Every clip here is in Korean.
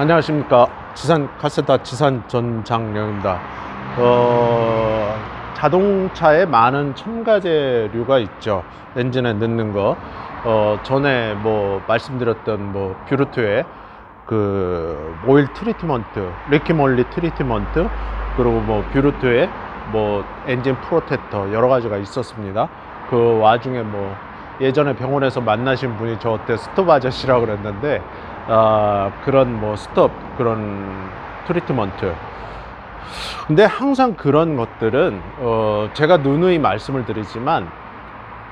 안녕하십니까 지산 카세타 지산 전장령입니다. 어, 자동차에 많은 첨가제류가 있죠. 엔진에 넣는 거. 어, 전에 뭐 말씀드렸던 뭐 뷰르트의 그 오일 트리트먼트, 리키몰리 트리트먼트, 그리고 뭐 뷰르트의 뭐 엔진 프로텍터 여러 가지가 있었습니다. 그 와중에 뭐 예전에 병원에서 만나신 분이 저한테 스톱 아저씨라고 그랬는데 아, 그런 뭐 스톱 그런 트리트먼트 근데 항상 그런 것들은 어, 제가 누누이 말씀을 드리지만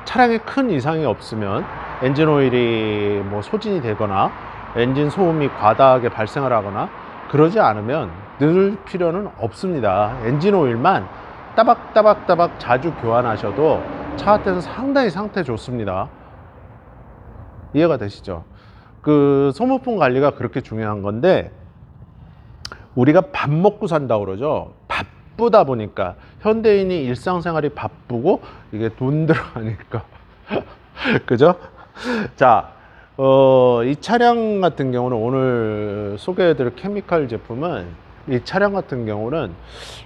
차량에 큰 이상이 없으면 엔진 오일이 뭐 소진이 되거나 엔진 소음이 과다하게 발생을 하거나 그러지 않으면 넣을 필요는 없습니다. 엔진 오일만 따박따박 따박 자주 교환하셔도 차한테는 상당히 상태 좋습니다. 이해가 되시죠? 그 소모품 관리가 그렇게 중요한 건데 우리가 밥 먹고 산다 그러죠. 바쁘다 보니까 현대인이 일상생활이 바쁘고 이게 돈 들어가니까 그죠? 자, 어, 이 차량 같은 경우는 오늘 소개해드릴 케미칼 제품은 이 차량 같은 경우는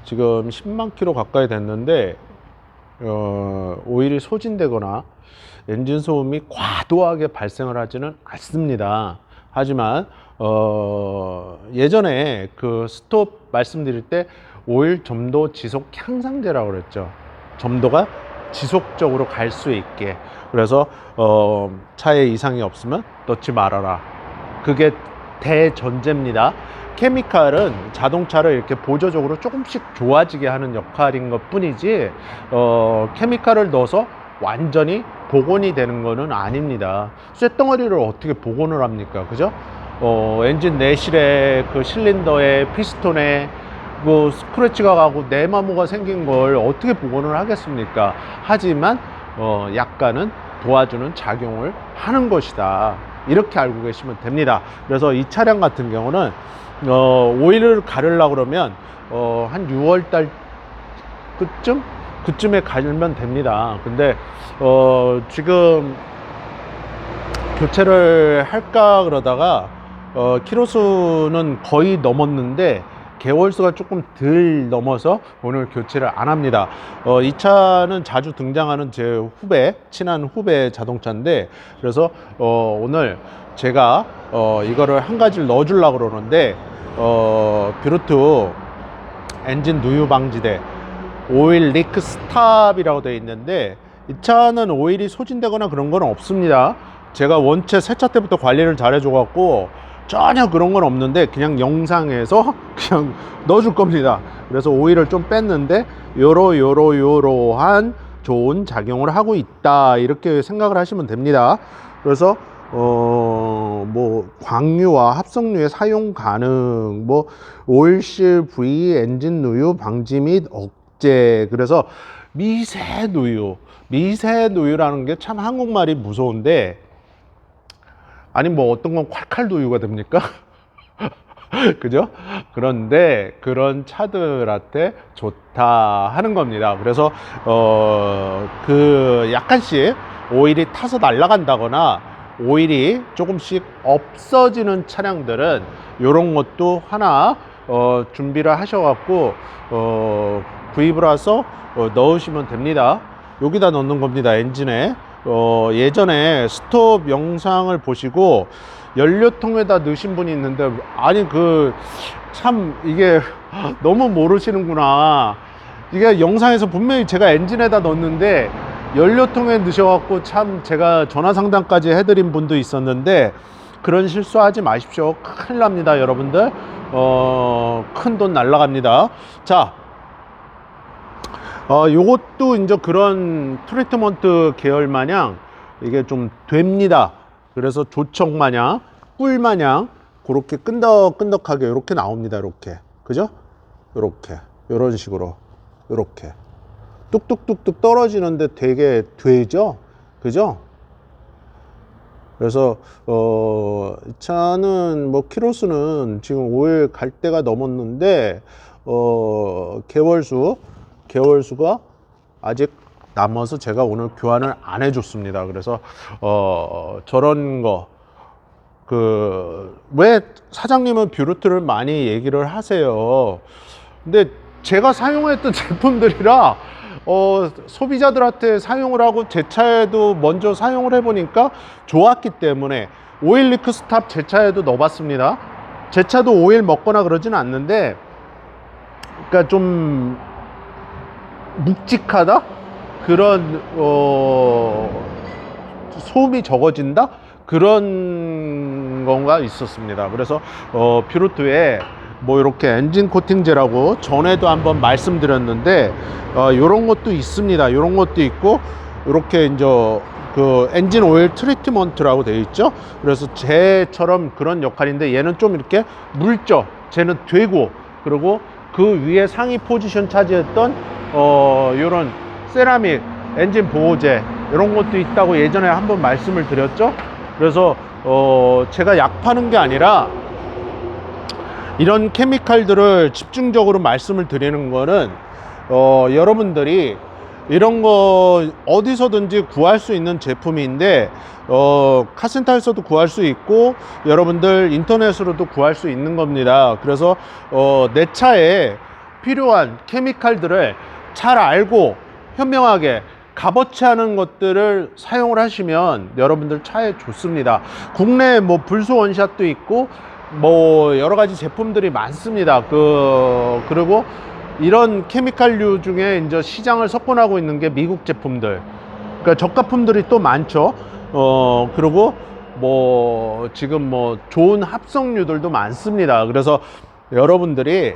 지금 10만 킬로 가까이 됐는데 어, 오일이 소진되거나 엔진 소음이 과도하게 발생을 하지는 않습니다. 하지만 어, 예전에 그 스톱 말씀드릴 때 오일 점도 지속 향상제라고 그랬죠. 점도가 지속적으로 갈 수 있게. 그래서 어, 차에 이상이 없으면 넣지 말아라. 그게 대전제입니다. 케미칼은 자동차를 이렇게 보조적으로 조금씩 좋아지게 하는 역할인 것 뿐이지, 어, 케미칼을 넣어서 완전히 복원이 되는 것은 아닙니다. 쇳덩어리를 어떻게 복원을 합니까? 그죠? 어, 엔진 내실에 그 실린더에 피스톤에 그 스크래치가 가고 내마모가 생긴 걸 어떻게 복원을 하겠습니까? 하지만 어, 약간은 도와주는 작용을 하는 것이다. 이렇게 알고 계시면 됩니다. 그래서 이 차량 같은 경우는 어, 오일을 가르려고 그러면 어, 한 6월 달 그쯤 그쯤에 가면 됩니다. 근데 어, 지금 교체를 할까 그러다가 어, 키로수는 거의 넘었는데 개월수가 조금 덜 넘어서 오늘 교체를 안 합니다. 어, 이 차는 자주 등장하는 제 후배, 친한 후배 자동차인데 그래서 어, 오늘 제가 어, 이거를 한 가지를 넣어 주려고 그러는데 어, 뷰르트 엔진 누유 방지대 오일 리크 스탑이라고 되어 있는데 이 차는 오일이 소진되거나 그런 건 없습니다. 제가 원체 세차 때부터 관리를 잘 해줘 갖고 전혀 그런 건 없는데 그냥 영상에서 그냥 넣어줄 겁니다. 그래서 오일을 좀 뺐는데 요러 요러 요러한 좋은 작용을 하고 있다 이렇게 생각을 하시면 됩니다. 그래서 어 뭐 광유와 합성유의 사용 가능 뭐 오일실 부위 엔진 누유 방지 및 억제 그래서 미세 누유 미세 누유라는 게 참 한국말이 무서운데 아니 뭐 어떤 건 콸칼 누유가 됩니까? 그죠? 그런데 그런 차들한테 좋다 하는 겁니다. 그래서 어 그 약간씩 오일이 타서 날아간다거나 오일이 조금씩 없어지는 차량들은 이런 것도 하나 어 준비를 하셔갖고 어 구입을 해서 어 넣으시면 됩니다. 여기다 넣는 겁니다. 엔진에. 어, 예전에 스톱 영상을 보시고 연료통에다 넣으신 분이 있는데 아니 그 참 이게 너무 모르시는구나 이게 영상에서 분명히 제가 엔진에다 넣었는데 연료통에 넣으셔갖고 참 제가 전화 상담까지 해드린 분도 있었는데 그런 실수하지 마십시오 큰일 납니다 여러분들 어, 큰 돈 날라갑니다 자 어, 요것도 이제 그런 트리트먼트 계열 마냥 이게 좀 됩니다. 그래서 조청 마냥, 꿀 마냥 그렇게 끈덕끈덕하게 이렇게 나옵니다. 이렇게. 그죠? 이렇게. 이런 식으로. 이렇게. 뚝뚝뚝뚝 떨어지는데 되게 되죠? 그죠? 그래서 어, 이 차는 뭐 키로수는 지금 5일 갈 때가 넘었는데 어, 개월수 개월수가 아직 남아서 제가 오늘 교환을 안 해줬습니다. 그래서 어, 저런 거 그 왜 사장님은 뷰르트를 많이 얘기를 하세요. 근데 제가 사용했던 제품들이라 어, 소비자들한테 사용을 하고 제 차에도 먼저 사용을 해보니까 좋았기 때문에 오일 리크 스탑 제 차에도 넣어봤습니다. 제 차도 오일 먹거나 그러진 않는데, 그러니까 좀 묵직하다 그런 어, 소음이 적어진다 그런 건가 있었습니다. 그래서 어, 퓨르트에 뭐 이렇게 엔진 코팅제라고 전에도 한번 말씀드렸는데 어, 이런 것도 있습니다. 이런 것도 있고 이렇게 이제 그 엔진 오일 트리트먼트라고 되어 있죠. 그래서 쟤처럼 그런 역할인데 얘는 좀 이렇게 묽죠. 쟤는 되고 그리고 그 위에 상위 포지션 차지했던 어 이런 세라믹 엔진 보호제 이런 것도 있다고 예전에 한번 말씀을 드렸죠. 그래서 어 제가 약 파는 게 아니라 이런 케미칼들을 집중적으로 말씀을 드리는 거는 어, 여러분들이 이런 거 어디서든지 구할 수 있는 제품인데 어, 카센터에서도 구할 수 있고 여러분들 인터넷으로도 구할 수 있는 겁니다. 그래서 어, 내 차에 필요한 케미칼들을 잘 알고 현명하게 값어치 하는 것들을 사용을 하시면 여러분들 차에 좋습니다. 국내에 뭐 불소 원샷도 있고 뭐 여러 가지 제품들이 많습니다. 그 그리고 이런 케미칼류 중에 이제 시장을 석권하고 있는 게 미국 제품들. 그러니까 저가품들이 또 많죠. 어 그리고 뭐 지금 뭐 좋은 합성류들도 많습니다. 그래서 여러분들이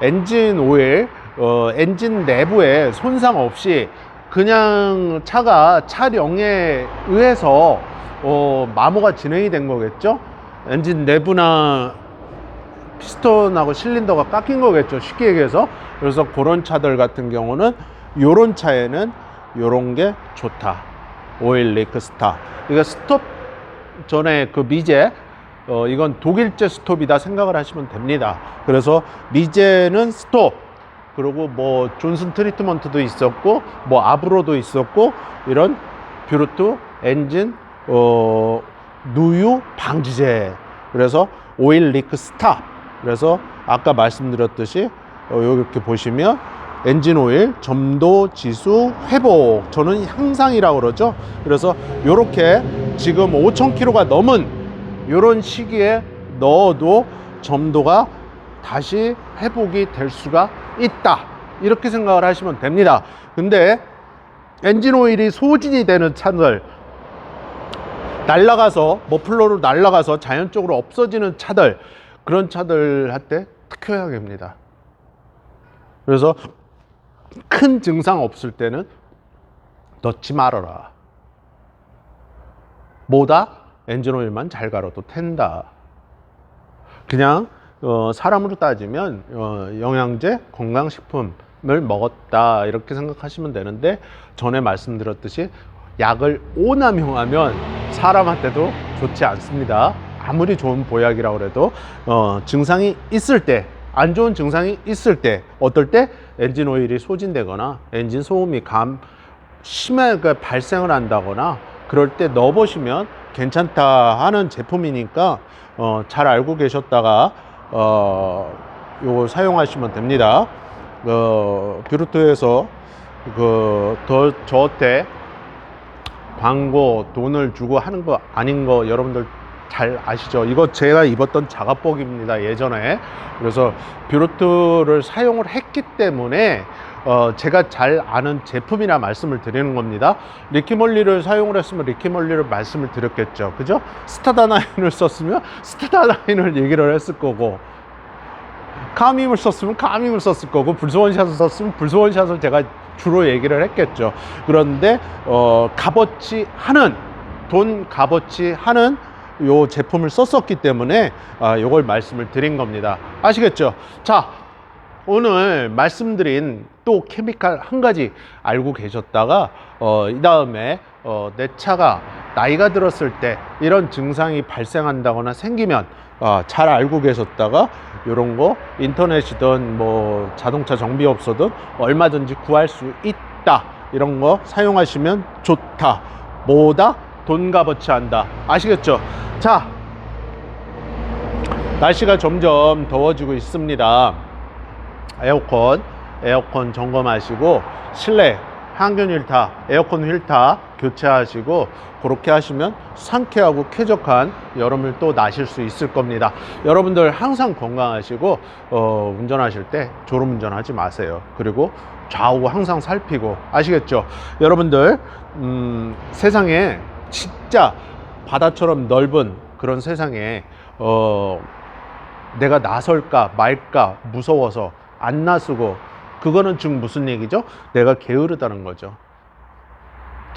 엔진 오일, 어, 엔진 내부에 손상 없이 그냥 차가 차량에 의해서 어, 마모가 진행이 된 거겠죠. 엔진 내부나 피스톤하고 실린더가 깎인 거겠죠. 쉽게 얘기해서. 그래서 그런 차들 같은 경우는 요런 차에는 요런 게 좋다. 오일 리크 스타. 이거 스톱 전에 그 미제 어, 이건 독일제 스톱이다 생각을 하시면 됩니다. 그래서 미제는 스톱, 그리고 뭐 존슨 트리트먼트도 있었고, 뭐 아브로도 있었고, 이런 뷰르트 엔진 어, 누유 방지제. 그래서 오일 리크 스탑. 그래서 아까 말씀드렸듯이 어, 이렇게 보시면 엔진 오일 점도 지수 회복 저는 향상이라고 그러죠 그래서 이렇게 지금 5,000km가 넘은 이런 시기에 넣어도 점도가 다시 회복이 될 수가 있다 이렇게 생각을 하시면 됩니다 근데 엔진 오일이 소진이 되는 차들 날라가서 머플러로 날라가서 자연적으로 없어지는 차들 그런 차들 할 때 특효약입니다 그래서 큰 증상 없을 때는 넣지 말아라. 뭐다? 엔진오일만 잘 갈아도 된다. 그냥 어, 사람으로 따지면 어, 영양제, 건강식품을 먹었다 이렇게 생각하시면 되는데 전에 말씀드렸듯이 약을 오남용하면 사람한테도 좋지 않습니다. 아무리 좋은 보약이라고 해도 어, 증상이 있을 때 안 좋은 증상이 있을 때 어떨 때 엔진 오일이 소진되거나 엔진 소음이 감 심하게 발생을 한다거나 그럴 때 넣어보시면 괜찮다 하는 제품이니까 어, 잘 알고 계셨다가 어, 요거 사용하시면 됩니다. 어, 뷰르트에서 그 더 저한테 광고 돈을 주고 하는 거 아닌 거 여러분들 잘 아시죠? 이거 제가 입었던 작업복입니다. 예전에. 그래서 뷰르트를 사용을 했기 때문에 어, 제가 잘 아는 제품이라 말씀을 드리는 겁니다. 리키멀리를 사용을 했으면 리키멀리를 말씀을 드렸겠죠. 그죠? 스타다나인을 썼으면 스타다나인을 얘기를 했을 거고 카밍을 썼으면 카밍을 썼을 거고 불소원샷을 썼으면 불소원샷을 제가 주로 얘기를 했겠죠. 그런데 어, 값어치 하는 돈 값어치 하는 요 제품을 썼었기 때문에 아, 요걸 말씀을 드린 겁니다. 아시겠죠? 자, 오늘 말씀드린 또 케미칼 한 가지 알고 계셨다가 어, 이 다음에 어, 내 차가 나이가 들었을 때 이런 증상이 발생한다거나 생기면 어, 잘 알고 계셨다가 이런 거 인터넷이든 뭐 자동차 정비업소든 얼마든지 구할 수 있다. 이런 거 사용하시면 좋다. 뭐다? 돈 값어치 한다. 아시겠죠? 자 날씨가 점점 더워지고 있습니다. 에어컨, 에어컨 점검하시고 실내 항균 휠타, 에어컨 휠타 교체하시고 그렇게 하시면 상쾌하고 쾌적한 여름을 또 나실 수 있을 겁니다. 여러분들 항상 건강하시고 어, 운전하실 때 졸음 운전 하지 마세요. 그리고 좌우 항상 살피고 아시겠죠? 여러분들 음, 세상에 진짜 바다처럼 넓은 그런 세상에 어, 내가 나설까 말까 무서워서 안 나서고 그거는 지금 무슨 얘기죠? 내가 게으르다는 거죠.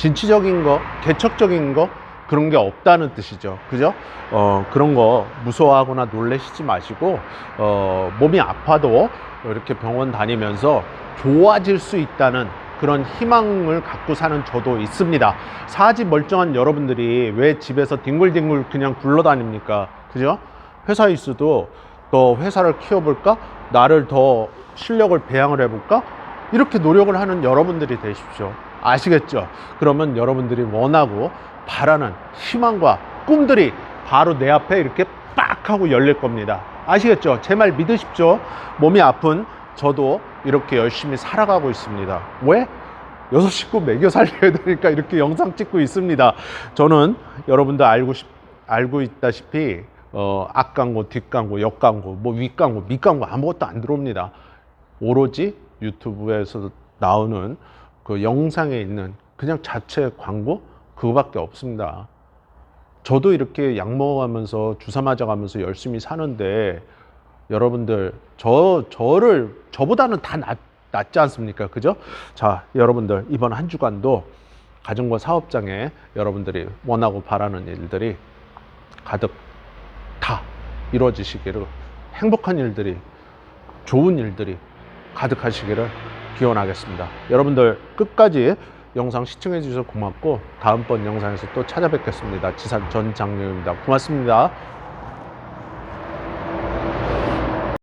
진취적인 거, 개척적인 거 그런 게 없다는 뜻이죠. 그죠? 어, 그런 거 무서워하거나 놀래시지 마시고 어, 몸이 아파도 이렇게 병원 다니면서 좋아질 수 있다는 그런 희망을 갖고 사는 저도 있습니다. 사지 멀쩡한 여러분들이 왜 집에서 뒹굴뒹굴 그냥 굴러다닙니까? 그죠? 회사에 있어도 더 회사를 키워볼까? 나를 더 실력을 배양을 해볼까? 이렇게 노력을 하는 여러분들이 되십시오. 아시겠죠? 그러면 여러분들이 원하고 바라는 희망과 꿈들이 바로 내 앞에 이렇게 빡 하고 열릴 겁니다. 아시겠죠? 제 말 믿으십시오. 몸이 아픈 저도 이렇게 열심히 살아가고 있습니다. 왜? 여섯 식구 먹여 살려야 되니까 이렇게 영상 찍고 있습니다. 저는 여러분들 알고 싶, 알고 있다시피 어, 앞광고, 뒷광고, 옆광고, 뭐 윗광고, 밑광고 아무것도 안 들어옵니다. 오로지 유튜브에서 나오는 그 영상에 있는 그냥 자체 광고 그거밖에 없습니다. 저도 이렇게 약 먹어가면서 주사 맞아가면서 열심히 사는데 여러분들 저 저를 저보다는 다 낫, 낫지 않습니까? 그죠? 자, 여러분들 이번 한 주간도 가정과 사업장에 여러분들이 원하고 바라는 일들이 가득 다 이루어지시기를 행복한 일들이 좋은 일들이 가득하시기를 기원하겠습니다. 여러분들 끝까지 영상 시청해 주셔서 고맙고 다음번 영상에서 또 찾아뵙겠습니다. 지산 전 장로입니다. 고맙습니다.